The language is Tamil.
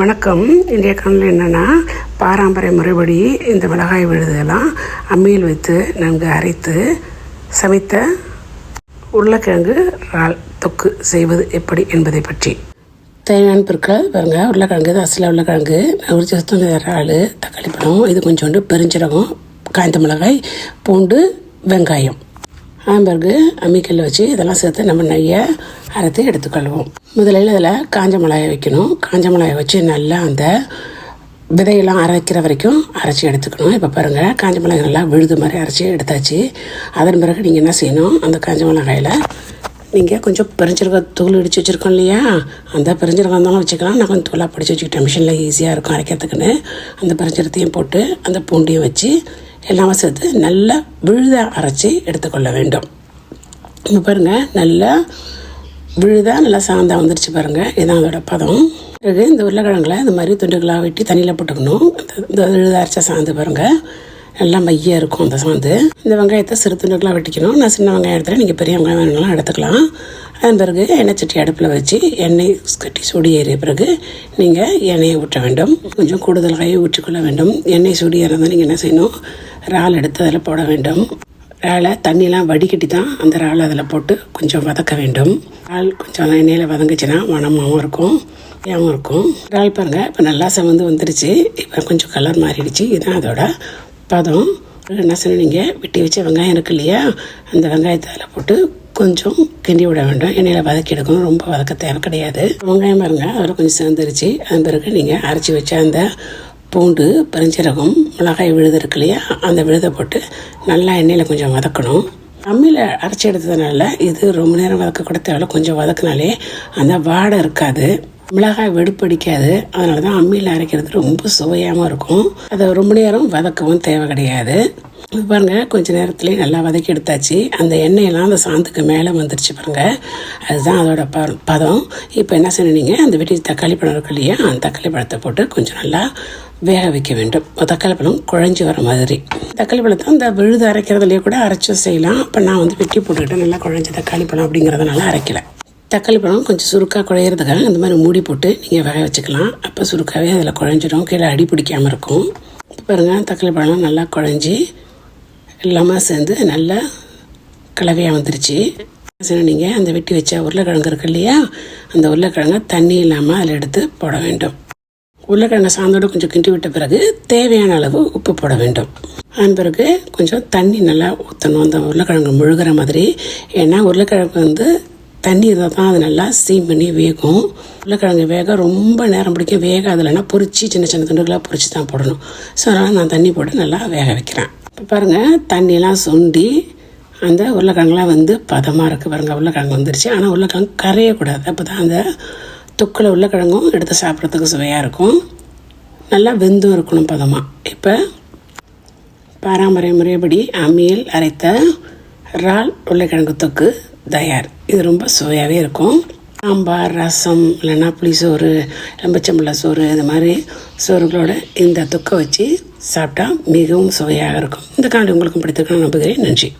வணக்கம். இன்றைய காணொலி என்னென்னா பாரம்பரிய முறைப்படி இந்த மிளகாய் விழுதெல்லாம் அம்மியில் வைத்து நன்கு அரைத்து சமைத்த உருளைக்கிழங்கு இறால் தொக்கு செய்வது எப்படி என்பதை பற்றி. தேவையான பொருட்கள் பாருங்கள் உருளைக்கிழங்கு இது அசல உருளைக்கிழங்கு உரிச்சு சுத்தம் இறால் தக்காளி பழம் இது கொஞ்சோண்டு பெருஞ்சீரகம் காய்ந்த மிளகாய் பூண்டு வெங்காயம். ஆம்பருக்கு அம்மிக்கல்ல வச்சு இதெல்லாம் சேர்த்து நம்ம நெய்யை அரைத்து எடுத்துக்கொள்வோம். முதலில் அதில் காஞ்ச மிளகாய் வைக்கணும். காஞ்ச மிளகாய் வச்சு நல்லா அந்த விதையெல்லாம் அரைக்கிற வரைக்கும் அரைச்சி எடுத்துக்கணும். இப்போ பாருங்கள் காஞ்ச மிளகாய் நல்லா விழுது மாதிரி அரைச்சி எடுத்தாச்சு. அதன் பிறகு நீங்கள் என்ன செய்யணும்? அந்த காஞ்ச மிளகாயில் நீங்கள் கொஞ்சம் பெருஞ்சீரக தூள் இடித்து வச்சுருக்கோம் இல்லையா? அந்த பெருஞ்சீரகம் இருந்தாலும் வச்சுக்கலாம். நான் கொஞ்சம் தூளாக பிடிச்சி வச்சுக்கிட்டேன். மிஷினில் ஈஸியாக இருக்கும் அரைக்கிறதுக்குன்னு. அந்த பெருஞ்சீரகத்தையும் போட்டு அந்த பூண்டையும் வச்சு எல்லாம் சேர்த்து நல்லா விழுத அரைச்சி எடுத்துக்கொள்ள வேண்டும். இப்போ பாருங்கள் நல்லா விழுதா நல்லா சாந்தா வந்துருச்சு பாருங்கள் இதுதான் அதோட பதம். பிறகு இந்த உருளைக்கிழங்குல இந்த மாதிரி துண்டுகளாக வெட்டி தண்ணியில் போட்டுக்கணும். இந்த- விழுதா விழுத சாந்து பாருங்கள் நல்லா மையாக இருக்கும் அந்த சாந்து. இந்த வெங்காயத்தை சிறு துண்டுகளாக வெட்டிக்கணும். நான் சின்ன வெங்காயம் எடுத்துல நீங்கள் பெரிய வெங்காயம் வேணும்னாலும் எடுத்துக்கலாம். அதன் பிறகு எண்ணெய் சட்டி அடுப்பில் வச்சு எண்ணெய் கட்டி சுடி ஏறிய பிறகு நீங்கள் எண்ணெயை ஊற்ற வேண்டும். கொஞ்சம் கூடுதலாக ஊற்றிக்கொள்ள வேண்டும். எண்ணெய் சுடி ஏறந்தால் நீங்கள் என்ன செய்யணும்? இறால் எடுத்து அதில் போட வேண்டும். இறாலை தண்ணியெலாம் வடிகட்டி தான் அந்த இறாலை அதில் போட்டு கொஞ்சம் வதக்க வேண்டும். இறால் கொஞ்சம் எண்ணெயில் வதங்குச்சுன்னா மணமாகவும் இருக்கும் ஏவும் இருக்கும். இறால் பாருங்கள் இப்போ நல்லா செவந்து வந்துருச்சு. இப்போ கொஞ்சம் கலர் மாறிடுச்சு. இதுதான் அதோட பதம். என்ன சொன்னீங்க வெட்டி வச்ச வெங்காயம் இருக்கு இல்லையா? அந்த வெங்காயத்தை அதில் போட்டு கொஞ்சம் கிண்டி விட வேண்டும். எண்ணெயில் வதக்கி எடுக்கணும். ரொம்ப வதக்க தேவை கிடையாது. வெங்காயம் பாருங்க அதில் கொஞ்சம் சேர்ந்துருச்சு அதன் பிறகு நீங்கள் அரைச்சி வச்ச அந்த பூண்டு பெருஞ்சீரகம் மிளகாய் விழுது இருக்கு இல்லையா? அந்த விழுதை போட்டு நல்லா எண்ணெயில் கொஞ்சம் வதக்கணும். அம்மியில் அரைச்சி எடுத்ததுனால இது ரொம்ப நேரம் வதக்கக்கூட தேவையில்ல. கொஞ்சம் வதக்கினாலே அந்த வாடை இருக்காது. மிளகாய் வெடுப்படிக்காது அதனால தான் அம்மியில் அரைக்கிறது ரொம்ப சுவையாகவும் இருக்கும். அதை ரொம்ப நேரம் வதக்கவும் தேவை கிடையாது. இது பாருங்கள் கொஞ்ச நேரத்துலேயே நல்லா வதக்கி எடுத்தாச்சு. அந்த எண்ணெயெல்லாம் அந்த சாந்துக்கு மேலே வந்துருச்சு பாருங்கள் அதுதான் அதோட ப பதம். இப்போ என்ன செய்யணுங்க அந்த வெட்டி தக்காளி பழம் இருக்கு இல்லையா அந்த தக்காளி பழத்தை போட்டு கொஞ்சம் நல்லா வேக வைக்க வேண்டும். தக்காளி பழம் குழஞ்சி வர மாதிரி. தக்காளி பழத்தை அந்த விழுது அரைக்கிறதுலையே கூட அரைச்சும் செய்யலாம். அப்போ நான் வந்து வெட்டி போட்டுக்கிட்டு நல்லா குழஞ்ச தக்காளி பழம் அப்படிங்கிறதுனால அரைக்கலை. தக்காளி பழம் கொஞ்சம் சுருக்காக குழையிறதுக்காக இந்த மாதிரி மூடி போட்டு நீங்கள் வேக வச்சுக்கலாம். அப்போ சுருக்காகவே அதில் குழஞ்சிடும். கீழே அடி பிடிக்காமல் இருக்கும். இப்போ பாருங்கள் தக்காளி பழம் நல்லா குழஞ்சி எல்லாமே சேர்ந்து நல்லா கலவையாக வந்துருச்சு. நீங்கள் அந்த வெட்டி வச்ச உருளைக்கிழங்கு இருக்கு இல்லையா? அந்த உருளைக்கிழங்கை தண்ணி இல்லாமல் அதில் எடுத்து போட வேண்டும். உருளைக்கிழங்கு சாந்தோடு கொஞ்சம் கிண்டி விட்ட பிறகு தேவையான அளவு உப்பு போட வேண்டும். அதன் பிறகு கொஞ்சம் தண்ணி நல்லா ஊற்றணும் அந்த உருளைக்கிழங்கு முழுகிற மாதிரி. ஏன்னா உருளைக்கிழங்கு வந்து தண்ணி இருந்தால் தான் அது நல்லா சீம் பண்ணி வேகும். உருளைக்கிழங்கு வேக ரொம்ப நேரம் பிடிக்கும். வேக அதில்னா பொறிச்சு சின்ன சின்ன துண்டுகளாக பொறிச்சு தான் போடணும். ஸோ அதனால் நான் தண்ணி போட்டு நல்லா வேக வைக்கிறேன். இப்போ பாருங்கள் தண்ணியெலாம் சுண்டி அந்த உருளைக்கிழங்குலாம் வந்து பதமாக இருக்குது பாருங்கள் உருளைக்கிழங்கு வந்துருச்சு. ஆனால் உருளைக்கிழங்கு கரையக்கூடாது. அப்போ தான் அந்த தொக்கில் உருளைக்கிழங்கும் எடுத்து சாப்பிட்றதுக்கு சுவையாக இருக்கும். நல்லா வெந்தும் இருக்கணும் பதமாக இப்போ பாரம்பரிய முறைப்படி அம்மியில் அரைத்த இறால் உருளைக்கிழங்கு தொக்கு தயார். இது ரொம்ப சுவையாகவே இருக்கும். சாம்பார் ரசம் இல்லைன்னா புளிசோறு எலும்பச்சம்பழ சோறு இது மாதிரி சோறுகளோட இந்த தொக்கை வச்சு சாப்பிட்டா மிகவும் சுவையாக இருக்கும். இந்த காணொலி உங்களுக்கும் பிடித்திருக்கணும்னு நம்புகிறேன். நன்றி.